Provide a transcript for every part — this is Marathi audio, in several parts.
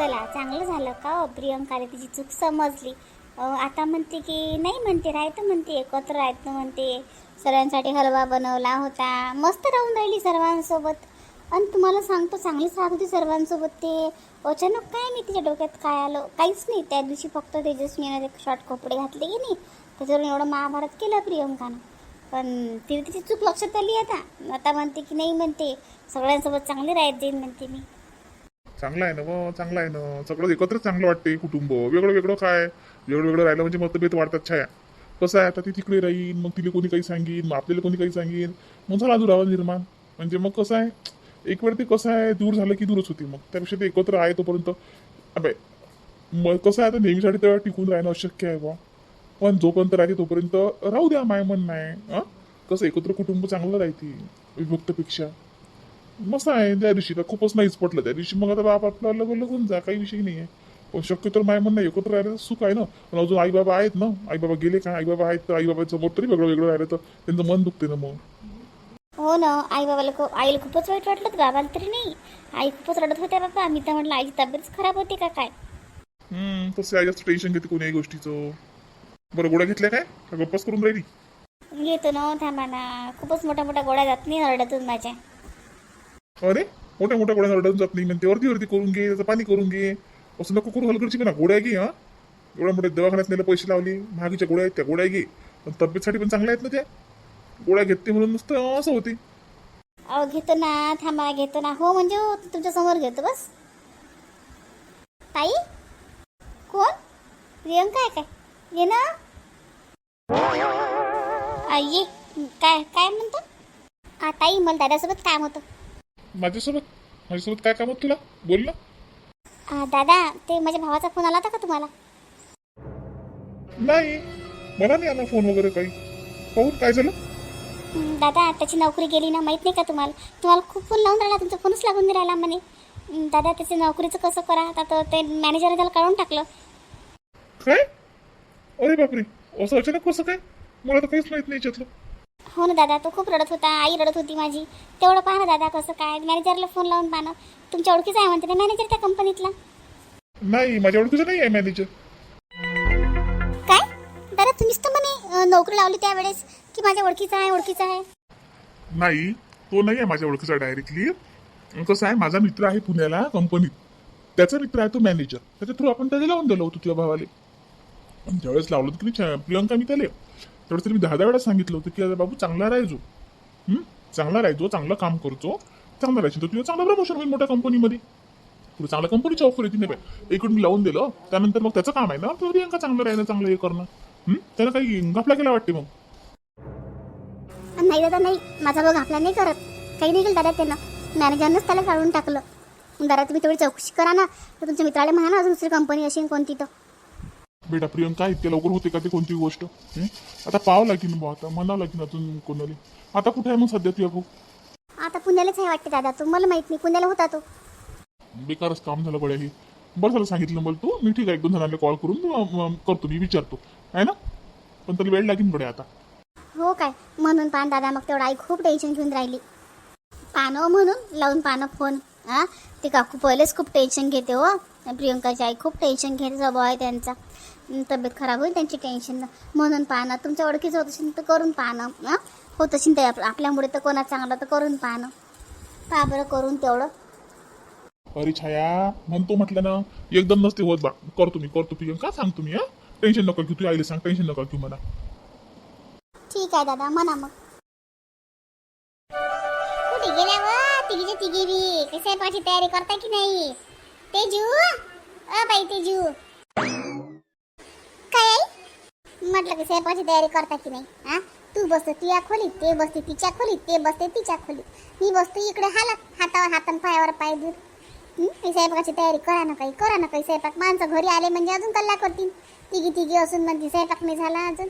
चला चांगलं झालं का हो, तिची चूक समजली. आता म्हणते की नाही म्हणते राहतं म्हणते एकत्र राहतं म्हणते. सर्वांसाठी हलवा बनवला होता. मस्त राहून राहिली सर्वांसोबत. आणि तुम्हाला सांगतो चांगलीच राहत होती सर्वांसोबत ते. अचानक काय मी तिच्या डोक्यात काय आलं? काहीच नाही. त्या दिवशी फक्त तेजस्वीने एक शॉर्ट कपडे घातले की नाही. त्याच्यावरून एवढं महाभारत केलं प्रियंकानं. पण तिला तिची चूक लक्षात आली आता. आता म्हणते की नाही म्हणते. सगळ्यांसोबत चांगली राहत देईन म्हणते मी. चांगलं आहे ना व चांगलं आहे ना. सगळं एकत्र चांगलं वाटते कुटुंब. वेगळं वेगळं काय? वेगळं वेगळं राहिलं म्हणजे मतभेद वाढतात छाया. कसं आहे? आता ती तिकडे राहील मग तिला कोणी काही सांगेन मग आपल्याला कोणी काही सांगेन. मग झाला दुरावा निर्माण. म्हणजे मग कसं आहे? एक वेळ ते कसं आहे? दूर झालं की दूरच होती मग. त्यापेक्षा ते एकत्र आहे तोपर्यंत. अबे मग कसं आहे? आता नेहमीसाठी तेव्हा टिकून राहणं अशक्य आहे बा. पण जोपर्यंत राहते तोपर्यंत राहू द्या माय म्हण नाही कसं एकत्र कुटुंब चांगलं राहते विभक्तपेक्षा. मस्त आहे त्या दिवशी तर खूपच नाहीच पटलं. त्या दिवशी मग आता बाप आपलं होऊन जा काही विषय नाही आहे पण शक्यतो माय म्हणणं एकत्र राहिलं सुख आहे ना. पण अजून आई बाबा आहेत ना. आई बाबा गेले का? आई बाबा आहेत तर आई बाबांसमोर तरी वेगळं वेगळं राहिलं तर त्यांचं मन दुखते ना मग. हो ना. आई बाबाला खूप आईला खूपच वाईट वाटलं होतं, बाबाला तरी नाही. आई खूपच रडत होत्या बाबा. मी तर म्हटलं आईची तब्येत खराब होती का काय? हम्म तसं आई जास्त टेन्शन घेते कोणी गोष्टीचं. बरं गोळ्या घेतल्या काय? का गप्पाच करून राहिली? घेतो ना थांबा ना. खूपच मोठ्या मोठ्या गोळ्या जात नाही रडतून माझ्या. अरे मोठ्या मोठ्या गोळ्या रडून जात नाही म्हणते वरती वरती करून घे त्याचं पाणी करून घे. असं नको करू हलकडची ना गोळ्या घे हा. एवढ्या मोठ्या दवाखान्यात नेलं पैसे लावले महागीच्या गोळ्या आहेत त्या गोळ्या घे. पण तब्येतसाठी पण चांगल्या आहेत ना त्या. गोळ्या घेते म्हणून नुसतं असं होते. अहो घेतो ना थांबा घेतो ना. हो म्हणजे हो तुमच्यासमोर घेतो बस. ताई? कोण? प्रियंका आहे काय? ये ना. आ, ये. काय काय म्हणतो? आ, ताई मला दादासोबत काम होतं. माझ्यासोबत? माझ्यासोबत काय काम होत तुला? बोल ना. आ, दादा ते माझ्या भावाचा फोन आला होता का तुम्हाला? नाही. मला नाही आला फोन वगैरे काही. पाहून काय झालं? हं, दादा त्याची नोकरी गेली ना माहीत नाही का तुम्हाला? तुम्हाला खूप फोन लावून राहिला तुमचा फोनच लागून नाही राहिला म्हणे. हं, दादा त्याच्या नोकरीचं कसं करा? आता तर ते मॅनेजरने त्याला काढून टाकलं. काय? अरे बापरे. असं अचानक कसं काय? मला तर काहीच माहीत नाही याच्यातलं. हो ना दादा तो खूप रडत होता आई रडत होती माझी. तेवढं पहा ना दादा कसं काय. मॅनेजरला फोन लावून पहा ना. तुमच्या ओळखीचा आहे म्हणते ना मॅनेजर त्या कंपनीतला नाही माझ्या ओळखीचं नाही आहे मॅनेजर काय? दादा तुम्हीच तर म्हणे अं, नोकरी लावली त्यावेळेस की माझ्या ओळखीचा आहे ओळखीचा आहे. नाही तो नाही आहे माझ्या ओळखीचा डायरेक्टली कसं आहे माझा मित्र आहे पुण्याला कंपनीत त्याचा मित्र आहे तो मॅनेजर त्याच्या थ्रू आपण त्याला लावून दिलं होतं तुझ्या भावाले. आणि ज्यावेळेस लावलं होतं की प्रियंका मी त्याला. त्यावेळेस त्याला मी दहा दहा वेळा सांगितलं होतं की बाबू चांगला राहायचो चांगला राहायचो चांगलं काम करतो. चांगला राहायचो तर तुझं चांगलं प्रमोशन होईल मोठ्या कंपनीमध्ये तुला चांगल्या कंपनीची ऑफर येते नाही पाहिजे इकडून मी लावून दिलं त्यानंतर मग त्याचं काम आहे ना तर प्रियंका चांगलं राहिलं चांगलं हे करणं. त्याला काही घापला केला वाटते मग? नाही दादा नाही. माझा भाऊ घापला नाही करत. काही नाही केलं दादा त्यांना. मॅनेजरनंच त्याला काढून टाकलं. दादा तुम्ही तेवढी चौकशी करा ना. तर तुमच्या मित्राला म्हणा ना अजून दुसरी कंपनी अशी कोणती तर. बेटा प्रियंका इतक्या लवकर होते का ते कोणती गोष्ट? हं? आता पाहावं लागेल बुवा आता म्हणावं लागेल अजून कोणाला. आता कुठे आहे मग सध्या तुझ्या भाऊ आता पुण्यालाच आहे वाटते दादा तुम्हाला माहीत नाही पुण्याला होता तो. बेकारच काम झालं बड्या हे. बरं झालं सांगितलं मला तू मी ठीक आहे एक दोन जणांना कॉल करून अं, अं, करतो मी विचारतो. आहे ना? पण त्याला वेळ लागेल बड्या आता. हो काय म्हणून पान दादा मग तेवढं आई खूप टेन्शन घेऊन राहिली. पानं म्हणून लावून पानं फोन हा ते काकू पहिलेच खूप टेन्शन घेते हो. प्रियंकाची आई खूप टेन्शन घेते स्वभाव आहे त्यांचा. तब्येत खराब होईल त्यांची टेन्शन म्हणून पाहणं तुमच्या ओळखीचं होत असेल तर करून पाहणं हां? होत असेल ते आप- आपल्यामुळे तर कोणा चांगलं तर करून पाहणं पहा बरं करून तेवढं. अरे छाया म्हणतो म्हटलं ना एकदम नसते होत बा. करतो मी करतो प्रियंका. सांग तुम्ही हा? टेन्शन नका घेऊ तू आईला सांग टेन्शन नका घेऊ मला. ठीक आहे दादा म्हणा मग. कुठे गेल्या व? तिघीचे तिघी बी. कसे पाठी तयारी करता की नाही? तेजू? अ बाई तेजू. म्हटलं की स्वयंपाची तयारी करता की नाही? हा? तू बसतो तिया खोलीत ते बसते तिच्या खोलीत ते बसते तिच्या खोलीत. मी बसतो इकडे हाला हातावर हातान पायावर पाय दूर स्वयंपाकाची तयारी करा ना काही करा ना काही स्वयंपाक माणसं घरी आले म्हणजे अजून कल्ला करतील. तिघी तिघी असून म्हणजे स्वयंपाक नाही झाला अजून.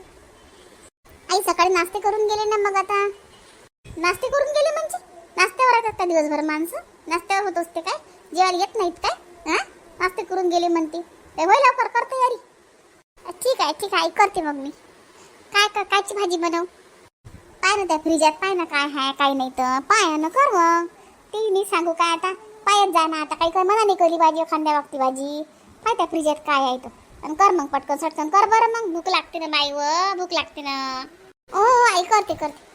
आई सकाळी नाश्ते करून गेले ना मग आता? नाश्ते करून गेले म्हणजे? नाश्त्यावर येतात का दिवसभर माणसं. नाश्त्यावर होत असते काय? जेवायला येत नाहीत काय? हा? नाश्ते करून गेले म्हणते. ते होय लवकर कर तयारी. ठीक आहे ठीक आहे करते मग मी. काय का कायची भाजी बनव? पाय ना त्या फ्रीजात पाय ना काय आहे काय नाही तर. पाय ना कर मग. ते मी सांगू काय आता. पायात जा ना आता. काही मना नाही कधी भाजी खांद्या वागती भाजी. पाय त्या फ्रीजात काय आहे तो. आणि कर मग पटकन सटकन. कर बरं मग. भूक लागते ना बाई व भूक लागते ना. ओ आई करते करते.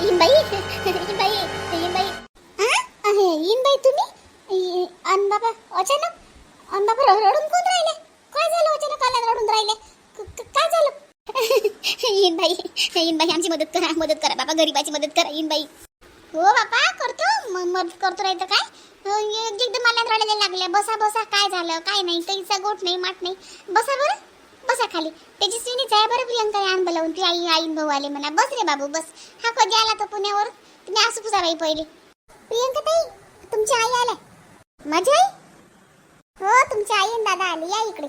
येईन बाई येईन बाई येईन येईन बाई तुम्ही अन बाबा अचानक? अन बाबा रडून कोण राहिले? काय झालं? अचानक काल रडून राहिले. काय झालं? येईन बाई येईन बाई आमची मदत करा मदत करा. बाबा गरीबाची मदत करा. येईन बाई. हो बाबा करतो. मदत करतो नाही तर काय? एकदम मला रडायला लागले बसा बसा काय झालं? काय नाही? काहीचा गोट नाही माट नाही. बसा बरं. बसा खाली. त्याची सिनीच आहे बरं प्रियंका आण बोलावून ती आई आईन भाऊ आले म्हणा. बस रे बाबू बस. हा कधी आला तो पुण्यावर? तुम्ही असू पुसा बाई पहिले. प्रियंका ताई तुमची आई आल्या. माझी आई? हो तुमची आई आणि दादा आले. या इकडे.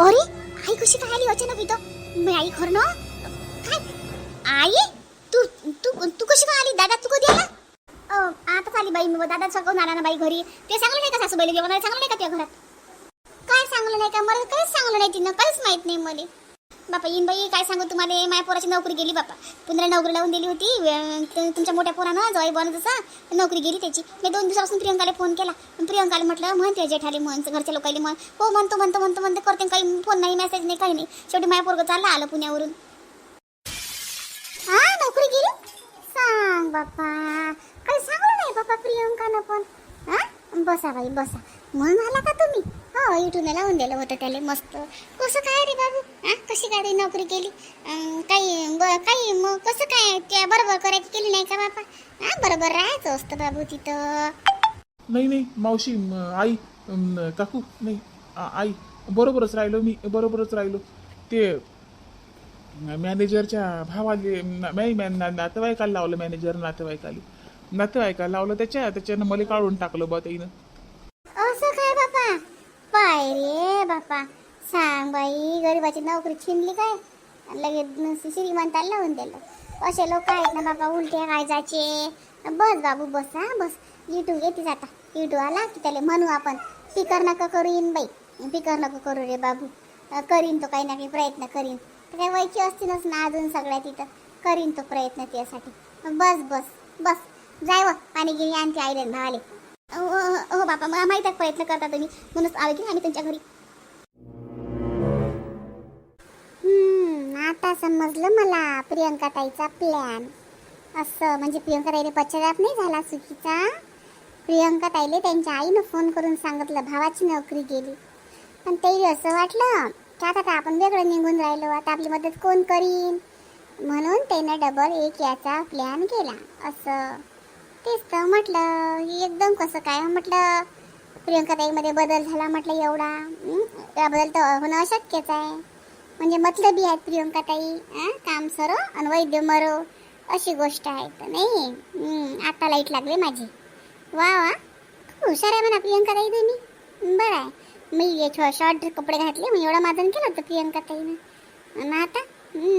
अरे आई कशी काय आली अचानक इथं? मी आई खरं ना? काय? आई? तू तू तू कशी काय आली? दादा तू कधी आला? अ, आताच आली बाई? मी दादा सगळं आला ना बाई घरी. ते सांगलं नाही का सासूबाईला जेवणाला? सांगलं नाही का त्या घरात? काय सांगलं नाही का? मला काहीच सांगलं नाही तिनं. काहीच माहीत नाही मला. बापा येईन बाई काय सांगू तुम्हाला? माझ्या पोराची नोकरी गेली बापा. पुन्हा नोकरी लावून दिली होती. तुमच्या मोठ्या पोरानं जवाई बनत जसा नोकरी गेली त्याची. मी दोन दिवसापासून प्रियंकाला फोन केला. प्रियंकाला म्हटलं म्हणते जेठाले म्हण घरच्या लोकांनी म्हण. हो म्हणतो म्हणतो म्हणतो म्हणतो करते काही फोन नाही मेसेज नाही काही नाही. शेवटी माझ्या पोरगं चालला आलं पुण्यावरून. हा नोकरी गेली? सांग बापा. काही सांगू नाही बापा प्रियंकानं पण. हा? बसा बाई बसा. म्हणून आला का तुम्ही? हो इथून लावून दिलं होतं त्याला मस्त. कसं काय रे बाबू? हां कशी काय रे नोकरी केली? काही ब- काही मग कसं काय त्या बरोबर करायची केली नाही का बापा? हां बरोबर राहायचं असतं बाबू तिथं. नाही नाही मावशी आई काकू नाही आई बरोबरच राहिलो मी बरोबरच राहिलो. ते मॅनेजरच्या भावाले नाही मॅ- नातेवाईकाला लावलं मॅनेजर नातेवाईकाला. नातेवाईकाला लावलं त्याच्या त्याच्यानं मला काढून टाकलं बा त्याईनं काय रे बापा सांग बाई गरीबाची नोकरी छिनली काय? लगेच श्रीमंताला लावून दिलं. असे लोक आहेत ना बाबा उलटे काय जायचे बस बाबू बस हा बस. इटू येते आता इटू आला की त्याला म्हणू आपण फिकर नका करू येईन बाई. फिकर नको करू रे बाबू. करीन तो काही ना काही प्रयत्न करीन. काय व्हायची असतीलच ना अजून सगळ्या तिथं. करीन तो प्रयत्न त्यासाठी. बस बस बस. जाय व पाणी गिरी आणते आईले भावाले. हो हो, हो बापा मला माहीत आहे प्रयत्न करता तुम्ही? म्हणूनच आले की आम्ही त्यांच्या घरी. हम्म, आता समजलं मला प्रियंका ताईचा प्लॅन असं म्हणजे प्रियंका ताईने पश्चाताप नाही झाला चुकीचा प्रियंका ताईले त्यांच्या आईनं फोन करून सांगितलं भावाची नोकरी गेली. पण ते असं वाटलं की आता तर आपण वेगळं निघून राहिलो आता आपली मदत कोण करीन? म्हणून त्यानं डबल एक याचा प्लॅन केला असं. तेच तर म्हटलं एकदम कसं काय? म्हटलं प्रियंका ताईमध्ये बदल झाला म्हटलं एवढा. त्या या बदल तर होणं अशक्यच आहे. म्हणजे मतलबी आहेत प्रियंका ताई काम सरो आणि वैद्य मरो. अशी गोष्ट आहे तर नाही? आता लाइट लागली माझी. वा वा. खूप हुशार आहे म्हणा प्रियंका ताई तुम्ही. बरं आहे. मी हे शॉर्ट कपडे घातले मग एवढं माझं केलं होतं प्रियंका ताईनं. आणि आता?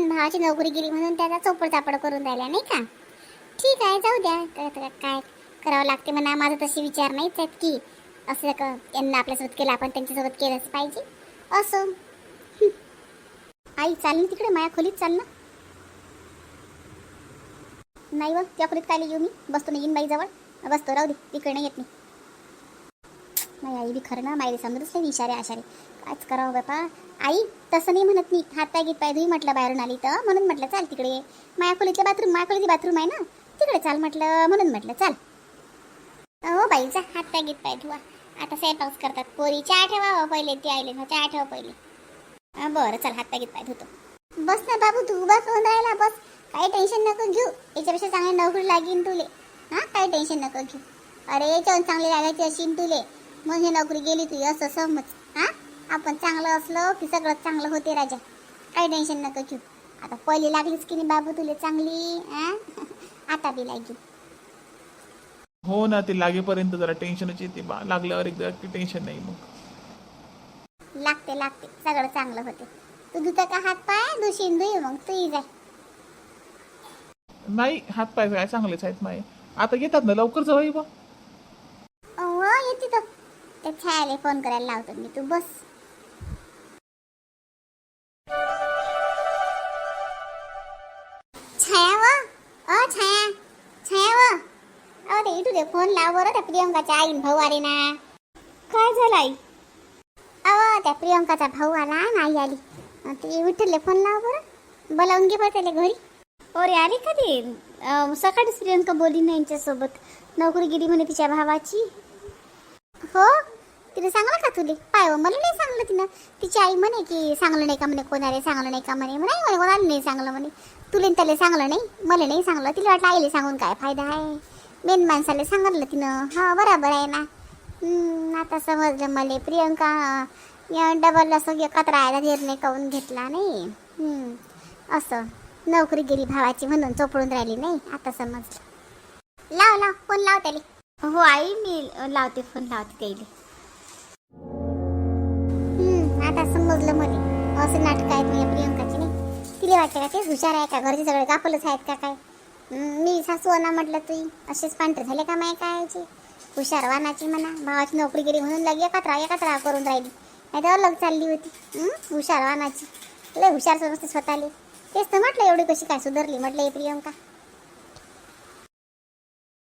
भावाची नोकरी गेली म्हणून त्याचा चोपड चापड करून राहिला नाही का? ठीक आहे जाऊ द्या. काय काय करावं लागते म्हणा. माझं तसे विचार नाहीच आहेत की असं क यांना आपल्यासोबत केलं आपण त्यांच्यासोबत केलंच पाहिजे. असो. आई चाल ना तिकडे. माया खोलीत चाल ना. नाही व त्या खोलीत काय येऊ मी? बसतो ना येईन बाई जवळ बसतो राहू दे. तिकडे नाही येत मी. नाही आई बी खरं ना. मायरी समजतच नाही इशारे आशारे कायच करावं बापा? आई तसं नाही म्हणत मी. हात पाय गीत पाय धुई म्हटलं बाहेरून आली तर. म्हणून म्हटलं चाल तिकडे माया खोलीतलं बाथरूम माया खोलीतली बाथरूम आहे ना. तिकडे चाल म्हटलं म्हणून म्हटलं चाल. हो बाई जा हात पाय गीत पाय धुवा. आता स्वयंपाक करतात पोरी. चहा ठेवा पहिले ते आले ना चहा ठेवा पहिले. बरं चल हात पाय गीत पाय धुतो. बस ना बाबू तू उभा करून राहिला बस. काही टेन्शन नको घेऊ. याच्यापेक्षा चांगली नोकरी लागेन तुले. हां काही टेन्शन नको घेऊ. अरे याच्यावर चांगली लागायची अशी तुले. मग ही नोकरी गेली तुझी असं समज. हां? आपण चांगलं असलो की सगळं चांगलं होते राजा. काही टेन्शन नको घेऊ. आता पहिली लागलीच की नाही बाबू तुले चांगली आता बी लागली हो ना ते लागेपर्यंत जरा टेन्शनच येते बा. लागल्यावर एकदा टेन्शन नाही मग. लागते लागते. सगळं चांगलं होते. तू धुता का हात पाय? दुशीन धुई मग. तू जाय नाही हात पाय काय चांगलेच आहेत माय. आता येतात ना लवकर जाऊ बा. हो येते तो. त्या छायाला फोन करायला लावतो मी. तू बस. इटू दे फोन लाव बरं त्या प्रियंकाच्या आईन भाऊ आले ना. काय झालं आई? अव त्या प्रियंकाचा भाऊ आला ना आई आली. ते विठ्ठलले फोन लाव बरं बोलावून घे बरं त्याला घरी. अरे आली का ते अं, सकाळीच प्रियंका बोलली ना यांच्यासोबत नोकरी गेली म्हणे तिच्या भावाची. हो? तिने सांगलं का तुले? पाय हो, मला नाही सांगलं तिनं. तिची आई म्हणे की सांगलं नाही का म्हणे कोणाला? सांगलं नाही का म्हणे? नाही म्हणे कोणाला नाही सांगलं म्हणे. तुले न त्याला सांगलं नाही मला नाही सांगलं. तिला वाटलं आईला सांगून काय फायदा आहे. मेन माणसाला सांगितलं तिनं. हा बराबर आहे ना. आता समजलं मला. प्रियंका या डबल असं एकत्र राहायला निर्णय करून घेतला नाही. असं. नोकरी गेली भावाची म्हणून चोपडून राहिली नाही. आता समजलं. लाव लाव फोन लाव त्याला. हो आई मी लावते फोन लावते त्याला. हम्म, आता समजलं मध्ये असं नाटक आहेत मी प्रियंकाची नाही. तिला वाटतं का तेच हुशार आहे का? घरचे सगळे गापलच आहेत का काय? मी सासू अना म्हटलं तुई असेच पांढरे झाले का माय कायची हुशार वानाची म्हणा भावाची नोकरी गेली म्हणून लगे एकत्र एकत्र करून राहिली. नाही तर अलग चालली होती हुशार वानाची. लय हुशार समजते स्वतःले. तेच तर म्हटलं एवढी कशी काय सुधारली? म्हटलं हे प्रियंका